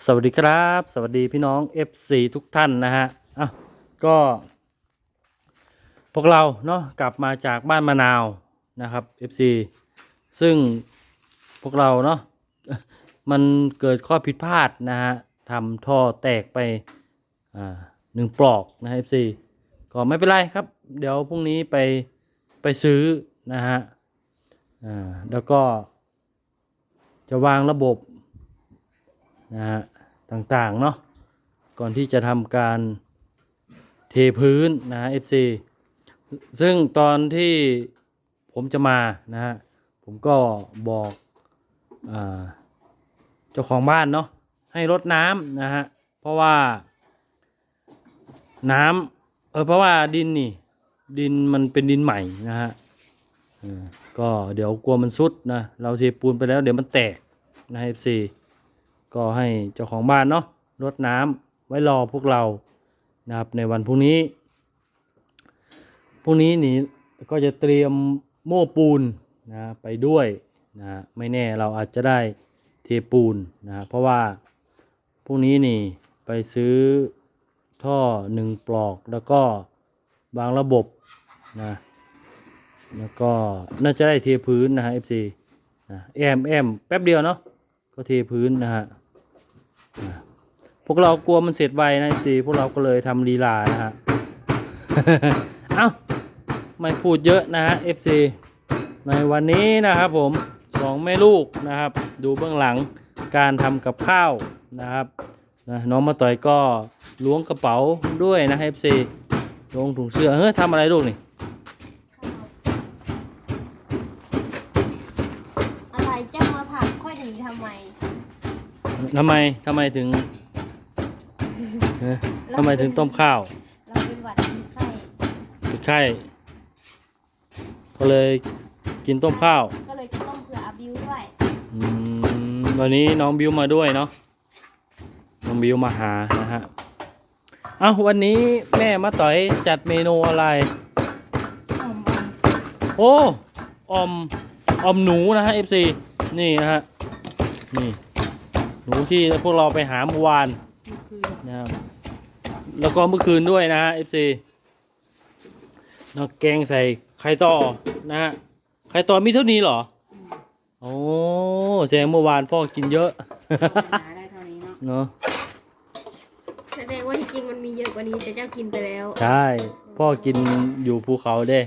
สวัสดีครับ สวัสดีพี่น้อง FC ทุกท่านนะฮะอะก็ พวกเราเนาะกลับมาจากบ้านมะนาวนะครับ FC ซึ่งพวกเราเนาะมันเกิดข้อผิดพลาดนะฮะทำท่อแตกไปอ่าหนึ่งปลอกนะ FC ก็ไม่เป็นไรครับ เดี๋ยวพรุ่งนี้ไปไปซื้อนะฮะอ่าแล้วก็จะวางระบบ นะฮะต่างๆเนาะก่อนที่จะทำการเทพื้นนะฮะ FC ซึ่งตอนที่ผมจะมานะฮะผมก็บอกอเจ้าของบ้านเนาะให้รดน้ำนะฮะเพราะว่าน้ำเออเพราะว่าดินนี่ ดินมันเป็นดินใหม่นะฮะก็เดี๋ยวกลัวมันซุดนะเราเทปูนไปแล้วเดี๋ยวมันแตกนะ FC ก็ให้เจ้าของบ้านเนาะรดน้ำไว้รอพวกเรานะครับในวันพรุ่งนี้พรุ่งนี้นี่ก็จะเตรียมโม่ปูนนะไปด้วยนะไม่แน่เราอาจจะได้เทปูนนะเพราะว่าพรุ่งนี้นี่ไปซื้อท่อหนึ่งปลอกแล้วก็บางระบบนะแล้วก็น่าจะได้เทพื้นนะฮะ FC นะแอมแอมแป๊บเดียวเนาะก็เทพื้นนะฮะ พวกเรากลัวมันเสร็จไวนะสิพวกเราก็เลยทำลีลานะฮะ เอ้า ไม่พูดเยอะนะฮะ FC ในวันนี้นะครับผมสองแม่ลูกนะครับ ดูเบื้องหลังการทำกับข้าวนะครับนะน้องมาต่อยก็ล้วงกระเป๋าด้วยนะ FC ลงถุงเสื้อเฮ้ยทำอะไรลูกนี่ อะไรจะมาผลักค่อยหนีทำไม ทำไมทำไมถึงเอ๊ะทำไมถึงต้มข้าวเราเป็นหวัดเป็นไข้ติดไข้ก็เลยกินต้มข้าวก็เลยจะต้มเผื่ออาบิวด้วยอืมวันนี้น้องบิวมาด้วยเนาะน้องบิวมาหานะฮะเอ้าวันนี้แม่มาต่อยจัดเมนูอะไรอมโอ้ออมออมหนูนะฮะ FC นี่นะฮะนี่ หนูที่พวกเราไปหาเมื่อวานนะครับแล้วก็เมื่อคืนด้วยนะฮะ FC แล้วแกงใส่ไข่ต่อนะฮะไข่ต่อมีเท่านี้เหรอโอ้แสดงเมื่อวานพ่อกินเยอะหาได้เท่านี้เนาะเนาะแสดงว่าที่จริงมันมีเยอะกว่านี้แต่เจ้ากินไปแล้วใช่พ่อกินอยู่ภูเขาเด้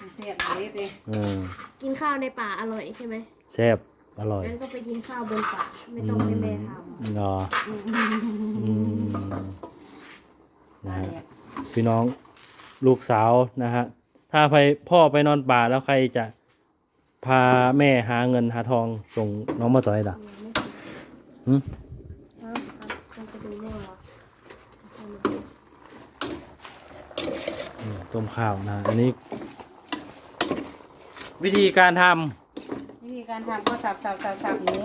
มันเสียดเล็กเลยเออกินข้าวในป่าอร่อยใช่ไหมแซ่บ อร่อยงั้นก็ไปกินข้าวบนป่าไม่ต้องให้แม่ทเนาะำอืมนะมาฮะแดกพี่น้องลูกสาวนะฮะ ถ้าไปพ่อไปนอนป่าแล้วใครจะพาแม่หาเงินหาทองส่งน้องมาต่อยล่ะหืมเอาเอาต้องไปดูหม้อเหรออืมต้มข้าวนะ อันนี้ วิธีการทวิ ธีการทำก็สับสับสับสับหมู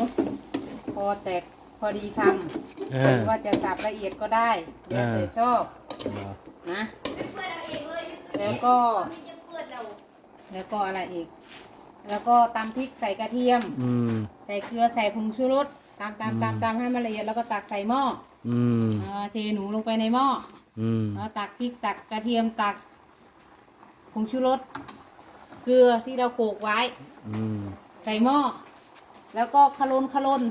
พอแตกพอดีคำำเอหอรือว่าจะสับละเอียดก็ได้แล้วแต่อ่าชอบนะแล้วก็ แล้วก็อะไรอีก แล้วก็ตำพริกใส่กระเทียมอืมใส่เกลือใส่ผงชูรสตามตามตามตามให้มันละเอียดแล้วก็ตักใส่หม้ออืมเออเทหนูลงไปในหม้ออืมแล้วตักพริกตักกระเทียมตักผงชูรสเกลือที่เราโขลกไว้ อืม ใส่หม้อแล้วก็คลนคลน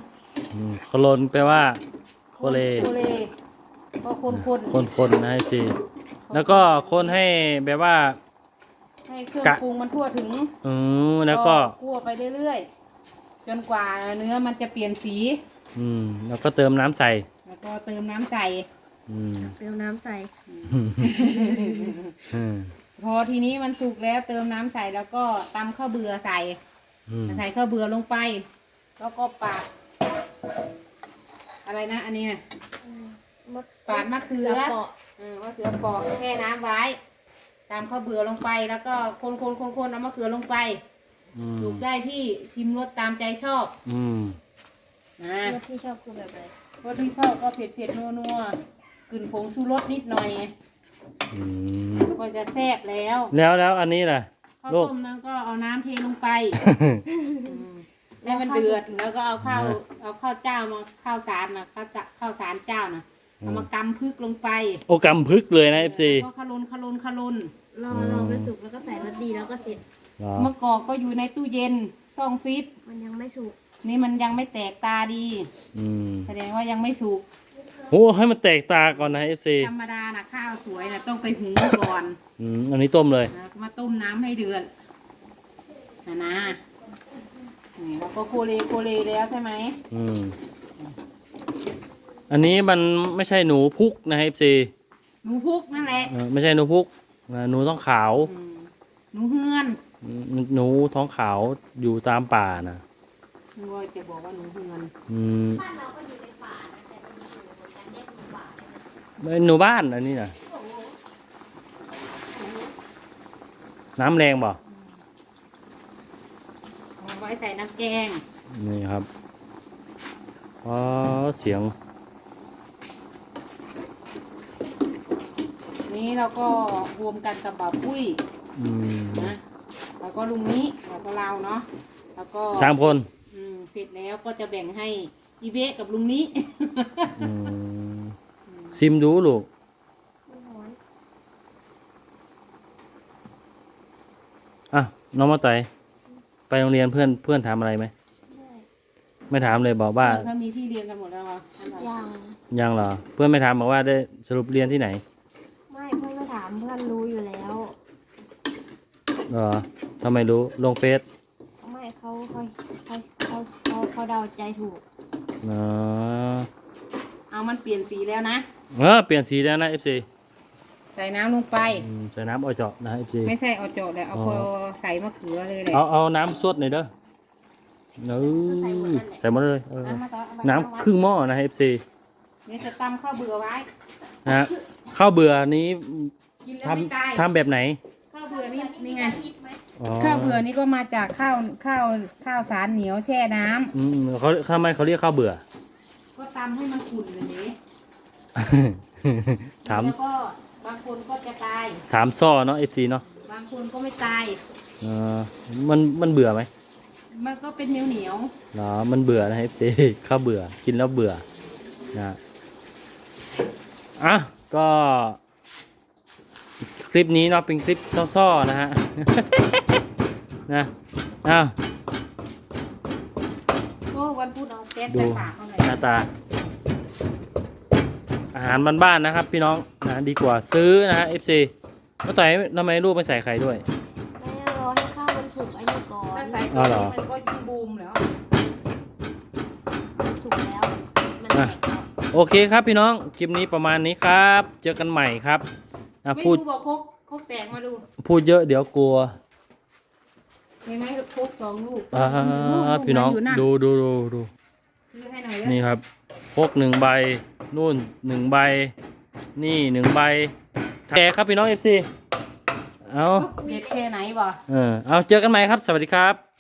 อืมโคลนแปลว่า โคเล โคเลก็คนคนคนคนๆนะให้สิแล้วก็คนให้แบบว่า ให้เครื่องกะ ปรุงมันทั่วถึงอืมแล้วก็ คั่วไปเรื่อยๆจนกว่าเนื้อมันจะเปลี่ยนสี อืม แล้วก็เติมน้ำใส่ แล้วก็เติมน้ำใส่อืมเติมน้ำใส่ อืมพอทีนี้มันสุกแล้วเติมน้ำใส่แล้วก็ตำข้าวเบื่อใส่ อืมใส่ข้าวเบื่อลงไป แล้วก็ปาด อะไรนะ อันนี้นะมะปาดมะเขือเปาะเออมะเขือปอกแช่น้ำไว้ ตามข้าวเบื่อลงไป แล้วก็คนคนคนคนเอามะเขือลงไปอืมถูกได้ที่ชิมรสตามใจชอบอืมนะรสที่ชอบคือแบบไหนรสที่ชอบก็เผ็ดเผ็ดนัวนัวกลิ่นผงชูรสนิดหน่อย อืมก็จะแซ่บแล้ว แล้วแล้วอันนี้ล่ะ ข้าวลูกต้มนั้นก็เอาน้ำเทลงไปอืมให้มันเดือดแล้วก็เอาข้าวนะเอาข้าวเจ้ามาข้าวสารนะข้าวจะข้าวสารเจ้านะเอามากำพึกลงไปโอกำพึกเลยนะ FC แล้วก็ขลุนขลุนขลุนรอรอมันสุกแล้วก็ใส่รสดีแล้วก็เสร็จเหรอมะกอกก็อยู่ในตู้เย็นซ่องฟิตมันยังไม่สุกนี่มันยังไม่แตกตาดีอืมแสดงว่ายังไม่สุก โอ้ให้มันแตกตาก่อนนะ FC ธรรมดานะข้าวสวยนะต้องไปหุงก่อนอืมอันนี้ต้มเลยแล้วก็มาต้มน้ำให้เดือดนะนะนี่เราก็โคเลโคเลแล้วใช่ไหมอืมอันนี้มันไม่ใช่หนูพุกนะ FC หนูพุกนั่นแหละเออไม่ใช่หนูพุกนะหนูท้องขาวอืมหนูเฮือนอืมหนูท้องขาวอยู่ตามป่านะหนูว่าจะบอกว่าหนูเฮือนอืมเป็น หนูบ้านอันนี้นะน้ำแรงบ่เอาไว้ใส่น้ำแกงนี่ครับอ๋อเสียง นี้เราก็รวมกันกับบ่าวปุ้ยอืมนะแล้วก็ลุงนี้แล้วก็เราเนาะแล้วก็สามคนอืมเสร็จแล้วก็จะแบ่งให้อีเบะกับลุงนี้ อืม ซิมดูลูกไม่ร้อนอะน้องมาไตไปโรงเรียนเพื่อนเพื่อนถามอะไรไหมได้ไม่ถามเลยบอกว่าเขามีที่เรียนกันหมดแล้วเหรออันไหนยังยังเหรอ เพื่อนไม่ถามบอกว่าได้สรุปเรียนที่ไหน ไม่เพื่อนไม่ถามเพื่อนรู้อยู่แล้วเหรอทำไมรู้ลงเฟซไม่เขาเขาเขาเขาเขาเขาเดาใจถูกเออเอามันเปลี่ยนสีแล้วนะ เออเปลี่ยนสีแล้วนะ FC ใส่น้ำลงไป อืมใส่น้ำเอาเจาะนะ FC ไม่ใส่เอาโจทย์เลยเอาอ๋อพอใส่มะเขือเลยแหละเอาเอาน้ำสดหน่อยเด้อเออใส่หมดเลยเออเอามาต่อเอามาน้ำครึ่งหม้อนะ FC นี่จะตำข้าวเบื่อไว้ นะฮะข้าวเบื่อนี้กินแล้วทไม่ตายำทำแบบไหนข้าวเบื่อนี่นี่ไงอ๋อข้าวเบื่อนี่ก็มาจากข้าวข้าวข้าวสารเหนียวแช่น้ำอืมเขาทำไมเขาเรียกข้าวเบื่อก็ตำให้มันขุ่นเลยนี้ ถาม แล้วก็บางคนก็จะตาย ถามซ่อเนาะ FC เนาะบางคนก็ไม่ตาย เออมันมันเบื่อไหมมันก็เป็นเหนียวเหนียวเหรอมันเบื่อนะ FC ข้าวเบื่อกินแล้วเบื่อนะอะก็ คลิปนี้เนาะเป็นคลิปซ่อๆนะฮะ นะอ้าวๆโอ้วันพุธเอาแก๊สดูไปฝากเขาหน่อย หน้าตา อาหารบ้านๆนะครับ พี่น้องนะดีกว่าซื้อนะฮะ FC แล้วต่อยทำไมลูกไม่ใส่ไข่ด้วย ไม่รอให้ข้าวมันสุกไอ้นี่ก่อนถ้าใส่อ๋ตัวอเหรอนี้มันก็ยิ่งบูมแล้วสุกแล้ว มันแตกแล้วโอเคครับพี่น้อง คลิปนี้ประมาณนี้ครับ เจอกันใหม่ครับนะไม่พูดดูบอกคกคกแตกมาดู พูดเยอะเดี๋ยวกลัวเห็นไหมคกสองลูกอ่าลูกพี่น้องยู่ะดูดูดูดูซื้อให้หน่อยเด้อ นี่ครับพกหนึ่งใบ นู่นหนึ่งใบ นี่หนึ่งใบแกครับพี่น้อง FC เอาเด็ดแค่ไหนบ่เออเอาเจอกันใหม่ครับ สวัสดีครับ